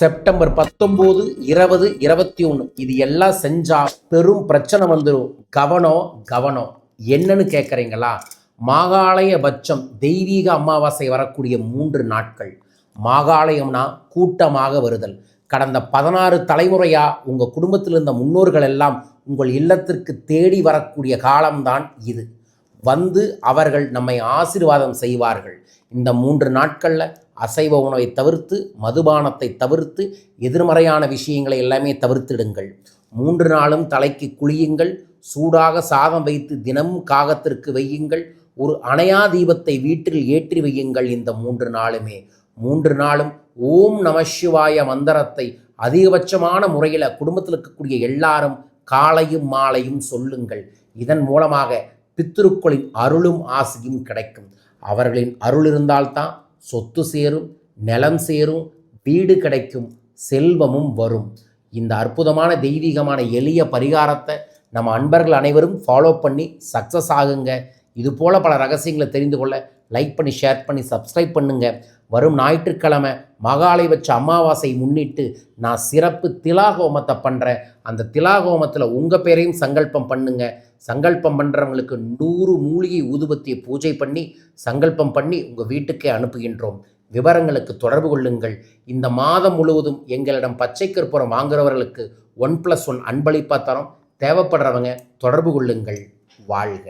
September பத்தொம்போது இருபது இருபத்தி ஒன்று இது எல்லாம் செஞ்சா பெரும் பிரச்சனை வந்துடும் கவனம் கவனம் என்னன்னு கேட்குறீங்களா மாகாலய பட்சம் தெய்வீக அமாவாசை வரக்கூடிய மூன்று நாட்கள். மாகாலயம்னா கூட்டமாக வருதல். கடந்த பதினாறு தலைமுறையா உங்கள் குடும்பத்தில் இருந்த முன்னோர்கள் எல்லாம் உங்கள் இல்லத்திற்கு தேடி வரக்கூடிய காலம்தான் இது. வந்து அவர்கள் நம்மை ஆசீர்வாதம் செய்வார்கள். இந்த மூன்று நாட்களில் அசைவ உணவை தவிர்த்து மதுபானத்தை தவிர்த்து எதிர்மறையான விஷயங்களை எல்லாமே தவிர்த்திடுங்கள். மூன்று நாளும் தலைக்கு குளியுங்கள் சூடாக சாதம் வைத்து தினமும் காகத்திற்கு வையுங்கள் ஒரு அணையா தீபத்தை வீட்டில் ஏற்றி வையுங்கள் இந்த மூன்று நாளுமே. மூன்று நாளும் ஓம் நம சிவாய மந்திரத்தை அதிகபட்சமான முறையில் குடும்பத்தில் இருக்கக்கூடிய எல்லாரும் காலையும் மாலையும் சொல்லுங்கள். இதன் மூலமாக பித்திருக்களின் அருளும் ஆசையும் கிடைக்கும். அவர்களின் அருள் இருந்தால்தான் சொத்து சேரும் நிலம் சேரும் வீடு கிடைக்கும் செல்வமும் வரும். இந்த அற்புதமான தெய்வீகமான எளிய பரிகாரத்தை நம்ம அன்பர்கள் அனைவரும் ஃபாலோ பண்ணி சக்ஸஸ் ஆகுங்க. இது போல் பல ரகசியங்களை தெரிந்து கொள்ள லைக் பண்ணி ஷேர் பண்ணி சப்ஸ்கிரைப் பண்ணுங்கள் வரும் ஞாயிற்றுக்கிழமை மகாலை வச்ச அமாவாசை முன்னிட்டு நான் சிறப்பு திலாகோமத்தை பண்ணுறேன் அந்த திலாகோமத்தில் உங்கள் பேரையும் சங்கல்பம் பண்ணுங்கள் சங்கல்பம் பண்ணுறவங்களுக்கு நூறு மூலிகை ஊதுபத்தியை பூஜை பண்ணி சங்கல்பம் பண்ணி உங்கள் வீட்டுக்கே அனுப்புகின்றோம். விவரங்களுக்கு தொடர்பு கொள்ளுங்கள். இந்த மாதம் முழுவதும் எங்களிடம் பச்சை கற்பூரம் வாங்குறவர்களுக்கு ஒன் ப்ளஸ் ஒன் அன்பளிப்பாக தரோம். தேவைப்படுறவங்க தொடர்பு கொள்ளுங்கள். வாழ்க.